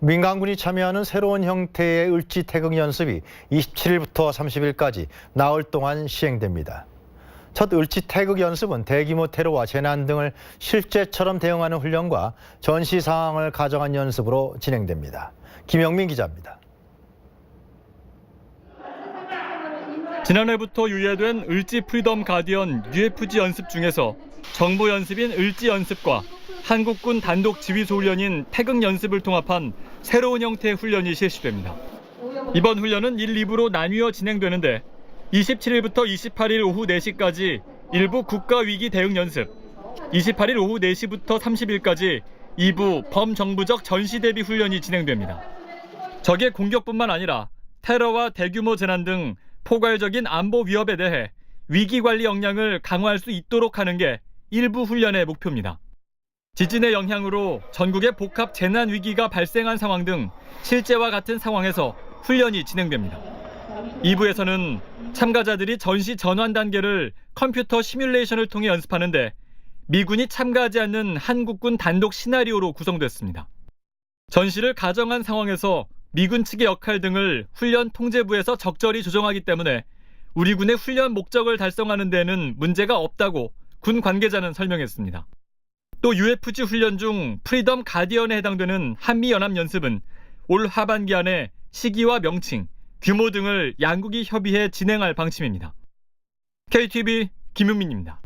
민간군이 참여하는 새로운 형태의 을지 태극 연습이 27일부터 30일까지 나흘 동안 시행됩니다. 첫 을지 태극 연습은 대규모 테러와 재난 등을 실제처럼 대응하는 훈련과 전시 상황을 가정한 연습으로 진행됩니다. 김영민 기자입니다. 지난해부터 유예된 을지 프리덤 가디언 UFG 연습 중에서 정보 연습인 을지 연습과 한국군 단독 지휘소 훈련인 태극 연습을 통합한 새로운 형태의 훈련이 실시됩니다. 이번 훈련은 1, 2부로 나뉘어 진행되는데 27일부터 28일 오후 4시까지 일부 국가위기 대응 연습, 28일 오후 4시부터 30일까지 2부 범정부적 전시 대비 훈련이 진행됩니다. 적의 공격뿐만 아니라 테러와 대규모 재난 등 포괄적인 안보 위협에 대해 위기 관리 역량을 강화할 수 있도록 하는 게 일부 훈련의 목표입니다. 지진의 영향으로 전국에 복합 재난 위기가 발생한 상황 등 실제와 같은 상황에서 훈련이 진행됩니다. 2부에서는 참가자들이 전시 전환 단계를 컴퓨터 시뮬레이션을 통해 연습하는데 미군이 참가하지 않는 한국군 단독 시나리오로 구성됐습니다. 전시를 가정한 상황에서 미군 측의 역할 등을 훈련 통제부에서 적절히 조정하기 때문에 우리 군의 훈련 목적을 달성하는 데는 문제가 없다고 군 관계자는 설명했습니다. 또 UFG 훈련 중 프리덤 가디언에 해당되는 한미 연합 연습은 올 하반기 안에 시기와 명칭, 규모 등을 양국이 협의해 진행할 방침입니다. KTV 김용민입니다.